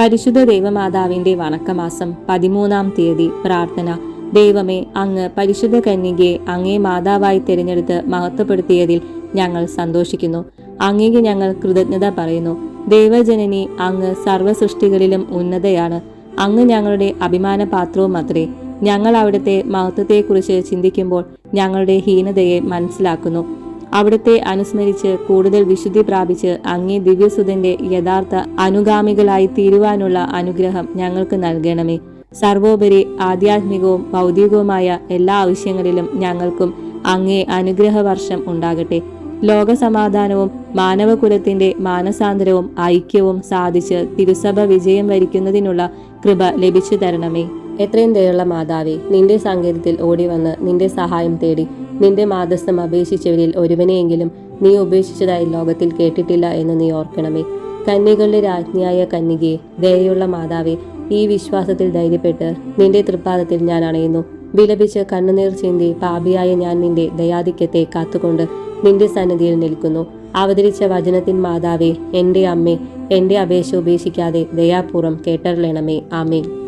പരിശുദ്ധ ദൈവമാതാവിന്റെ വണക്കമാസം പതിമൂന്നാം തീയതി പ്രാർത്ഥന. ദൈവമേ അങ്ങ് പരിശുദ്ധ കന്യകയെ അങ്ങേ മാതാവായി തിരഞ്ഞെടുത്ത് മഹത്വപ്പെടുത്തിയതിൽ ഞങ്ങൾ സന്തോഷിക്കുന്നു. അങ്ങേക്ക് ഞങ്ങൾ കൃതജ്ഞത പറയുന്നു. ദൈവജനനി അങ്ങ് സർവസൃഷ്ടികളിലും ഉന്നതയാണ്. അങ്ങ് ഞങ്ങളുടെ അഭിമാന പാത്രവും അത്രേ. ഞങ്ങൾ അവിടുത്തെ മഹത്വത്തെക്കുറിച്ച് ചിന്തിക്കുമ്പോൾ ഞങ്ങളുടെ ഹീനതയെ മനസ്സിലാക്കുന്നു. അവിടുത്തെ അനുസ്മരിച്ച് കൂടുതൽ വിശുദ്ധി പ്രാപിച്ച് അങ്ങേ ദിവ്യസുതന്റെ യഥാർത്ഥ അനുഗാമികളായി തീരുവാനുള്ള അനുഗ്രഹം ഞങ്ങൾക്ക് നൽകണമേ. സർവോപരി ആധ്യാത്മികവും ഭൗതികവുമായ എല്ലാ ആവശ്യങ്ങളിലും ഞങ്ങൾക്കും അങ്ങേ അനുഗ്രഹവർഷം ഉണ്ടാകട്ടെ. ലോകസമാധാനവും മാനവകുലത്തിന്റെ മാനസാന്തരവും ഐക്യവും സാധിച്ച് തിരുസഭ വിജയം വരിക്കുന്നതിനുള്ള കൃപ ലഭിച്ചു തരണമേ എത്രയും ദയുള്ള മാതാവേ നിന്റെ സങ്കേതത്തിൽ ഓടി വന്ന് നിന്റെ സഹായം തേടി നിന്റെ മാതസ്ഥം അപേക്ഷിച്ചവരിൽ ഒരുവനെയെങ്കിലും നീ ഉപേക്ഷിച്ചതായി ലോകത്തിൽ കേട്ടിട്ടില്ല എന്ന് നീ ഓർക്കണമേ. കന്യകളുടെ രാജ്ഞിയായ കന്യകയെ ദയയുള്ള മാതാവേ ഈ വിശ്വാസത്തിൽ ധൈര്യപ്പെട്ട് നിന്റെ തൃപ്പാദത്തിൽ ഞാൻ അണയുന്നു. വിലപിച്ച് കണ്ണുനീർ ചിന്തി പാപിയായ ഞാൻ നിന്റെ ദയാധിക്യത്തെ കാത്തുകൊണ്ട് നിന്റെ സന്നിധിയിൽ നിൽക്കുന്നു. അവതരിച്ച വചനത്തിൻ മാതാവേ എന്റെ അമ്മേ എന്റെ അപേക്ഷ ഉപേക്ഷിക്കാതെ ദയാപൂർവം കേട്ടറിയണമേ. ആമേ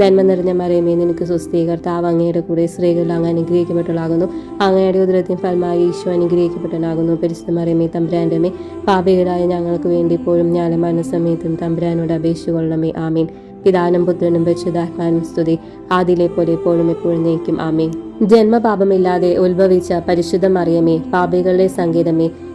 നന്മ നിറഞ്ഞ മറിയമേ നിനക്ക് സ്വസ്ഥീകർത്താവ് അങ്ങയുടെ കൂടെ സ്ത്രീകൾ അങ്ങ് അനുഗ്രഹിക്കപ്പെട്ടവളാകുന്നു. അങ്ങയുടെ ഉദരത്തിൻ ഫലമായി ഈശോ അനുഗ്രഹിക്കപ്പെട്ടനാകുന്നു പരിശുദ്ധ മറിയമേ തമ്പുരാന്റെ പാപികളായ ഞങ്ങൾക്ക് വേണ്ടി ഇപ്പോഴും ഞാൻ മനസ്സമയത്തും തമ്പുരാനോട് അപേക്ഷിച്ചുകൊള്ളണമേ. ആമീൻ. പിതാനും പുത്രനും പരിശുദ്ധാത്മാനും സ്തുതി. ആദിലെ പോലെ എപ്പോഴും എപ്പോഴും നയിക്കും. ആമീൻ. ജന്മപാപമില്ലാതെ ഉത്ഭവിച്ച പരിശുദ്ധ മറിയമേ പാപികളുടെ സങ്കേതമേ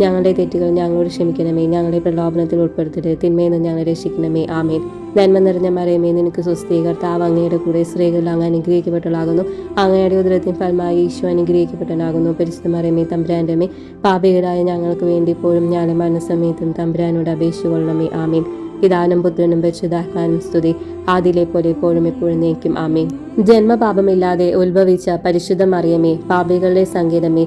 ഞങ്ങളുടെ തെറ്റുകൾ ഞങ്ങളോട് ക്ഷമിക്കണമേ. ഞങ്ങളുടെ പ്രലോഭനത്തിൽ ഉൾപ്പെടുത്തരുത്. തിന്മയിൽ നിന്ന് ഞങ്ങളെ രക്ഷിക്കണമേ. ആമേൻ. നന്മ നിറഞ്ഞ മറിയമേ നിനക്ക് സ്വസ്ഥീകർത്താവ് അങ്ങയുടെ കൂടെ സ്ത്രീകളിൽ അങ്ങ് അനുഗ്രഹിക്കപ്പെട്ടളാകുന്നു അങ്ങയുടെ ഉദരത്തിൻ ഫലമായി ഈശോ അനുഗ്രഹിക്കപ്പെട്ടനാകുന്നു പരിശുദ്ധ മറിയമേ തമ്പുരാന്റെ മേ പാപികളായ ഞങ്ങൾക്ക് വേണ്ടി ഇപ്പോഴും ഞാൻ മനസ്സമയത്തും തമ്പുരാനോട് അപേക്ഷിച്ചുകൊള്ളണമേ ആമീൻ. പിതാനും പുത്രനും പരിശുദ്ധാത്മാനും സ്തുതി. ആദിലെ പോലെ എപ്പോഴും എപ്പോഴും നീക്കും. ആമീൻ. ജന്മപാപമില്ലാതെ ഉത്ഭവിച്ച പരിശുദ്ധ മറിയമേ പാപികളുടെ സങ്കേതമേ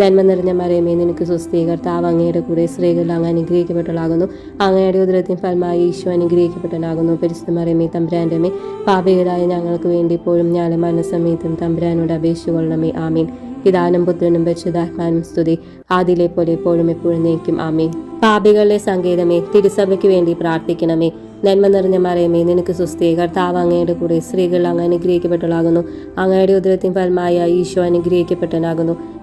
നന്മ നിറഞ്ഞ മറിയമേ നിനക്ക് സുസ്ഥീ കർത്താവ് അങ്ങയുടെ കൂടെ സ്ത്രീകൾ അങ്ങ് അനുഗ്രഹിക്കപ്പെട്ടവളാകുന്നു. അങ്ങയുടെ ഉദരത്തിൻ ഫലമായി ഈശോ അനുഗ്രഹിക്കപ്പെട്ടനാകുന്നു പരിശുദ്ധ മറിയമേ തമ്പുരാന്റെമേ പാപികളായ ഞങ്ങൾക്ക് വേണ്ടി ഇപ്പോഴും ഞാൻ മനസ്സമയത്തും തമ്പുരാനോട് അപേക്ഷിച്ചുകൊള്ളണമേ ആമീൻ. പിതാനും പുത്രനും പരിശുദ്ധാത്മാനും സ്തുതി. ആദിലെ പോലെ എപ്പോഴും എപ്പോഴും നയിക്കും. ആമീൻ. പാപികളുടെ സങ്കേതമേ തിരുസഭയ്ക്ക് വേണ്ടി പ്രാർത്ഥിക്കണമേ. നന്മ നിറഞ്ഞ മറിയമേ നിനക്ക് സുസ്ഥീ കർത്താവ് അങ്ങയുടെ കൂടെ സ്ത്രീകൾ അങ്ങ് അനുഗ്രഹിക്കപ്പെട്ടവളാകുന്നു. അങ്ങയുടെ ഉദരത്തിൻ ഫലമായ ഈശോ അനുഗ്രഹിക്കപ്പെട്ടനാകുന്നു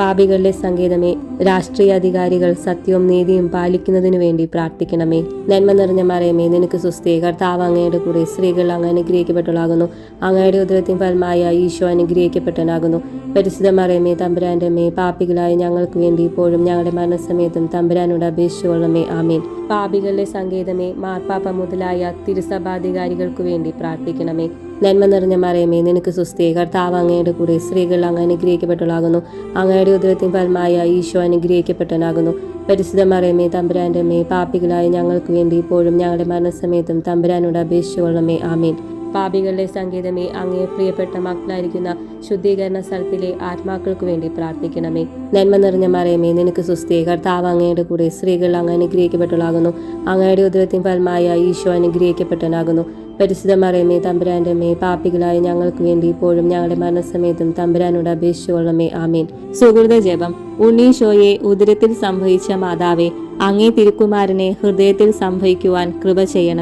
പാപികളുടെ സങ്കേതമേ രാഷ്ട്രീയ അധികാരികൾ സത്യവും നീതിയും പാലിക്കുന്നതിനു വേണ്ടി പ്രാർത്ഥിക്കണമേ. നന്മ നിറഞ്ഞ മറിയമേ നിനക്ക് സുസ്ഥീ കർത്താവ് അങ്ങയുടെ കൂടെ സ്ത്രീകൾ അങ്ങ് അനുഗ്രഹിക്കപ്പെട്ടുള്ളാകുന്നു അങ്ങയുടെ ഉദരത്തിൻ ഫലമായ ഈശോ അനുഗ്രഹിക്കപ്പെട്ടനാകുന്നു പരിശുദ്ധ മറിയമേ തമ്പുരാന്റെ മേ പാപികളായ ഞങ്ങൾക്ക് വേണ്ടി ഇപ്പോഴും ഞങ്ങളുടെ മരണസമയത്തും തമ്പുരാനോട് അപേക്ഷിച്ചുകൊള്ളമേ ആമീൻ. പാപികളുടെ സങ്കേതമേ മാർപ്പാപ്പ മുതലായ തിരുസഭാധികാരികൾക്കു വേണ്ടി പ്രാർത്ഥിക്കണമേ. നന്മ നിറഞ്ഞ മറിയമേ നിനക്ക് സ്വസ്തി കർത്താവ് അങ്ങയുടെ കൂടെ സ്ത്രീകൾ അങ്ങ് അനുഗ്രഹിക്കപ്പെട്ടവളാകുന്നു. അങ്ങയുടെ ഉദരത്തിൻ ഫലമായ ഈശോ അനുഗ്രഹിക്കപ്പെട്ടനാകുന്നു പരിശുദ്ധ മറിയമേ തമ്പുരാന്റെ മേ പാപികളായ ഞങ്ങൾക്ക് വേണ്ടി ഇപ്പോഴും ഞങ്ങളുടെ മരണസമയത്തും തമ്പുരാനോട് അപേക്ഷിച്ചുകൊള്ളമേ ആമീൻ. പാപികളുടെ സംഗീതമേ അങ്ങേ പ്രിയപ്പെട്ട മക്കളായിരിക്കുന്ന ശുദ്ധീകരണ സ്ഥലത്തിലെ ആത്മാക്കൾക്ക് വേണ്ടി പ്രാർത്ഥിക്കണമേ. നന്മ നിറഞ്ഞ മറിയമേ നിനക്ക് സുസ്ഥി കർത്താവ് അങ്ങയുടെ കൂടെ സ്ത്രീകൾ അങ്ങ് അനുഗ്രഹിക്കപ്പെട്ടവളാകുന്നു. അങ്ങയുടെ ഉദരത്തിൻ ഫലമായ ഈശോ അനുഗ്രഹിക്കപ്പെട്ടവനാകുന്നു. പരിശുദ്ധ മറിയമേ തമ്പുരാന്റെ മേ പാപ്പികളായ ഞങ്ങൾക്ക് വേണ്ടി ഇപ്പോഴും ഞങ്ങളുടെ മരണസമയത്തും തമ്പുരാനോട് അപേക്ഷിച്ചുകൊള്ളമേ ആമീൻ. സുഹൃത ജപം. ഉണ്ണീശോയെ ഉദരത്തിൽ സംഭവിച്ച മാതാവേ അങ്ങേ തിരുക്കുമാരനെ ഹൃദയത്തിൽ സംഭവിക്കുവാൻ കൃപ ചെയ്യണം.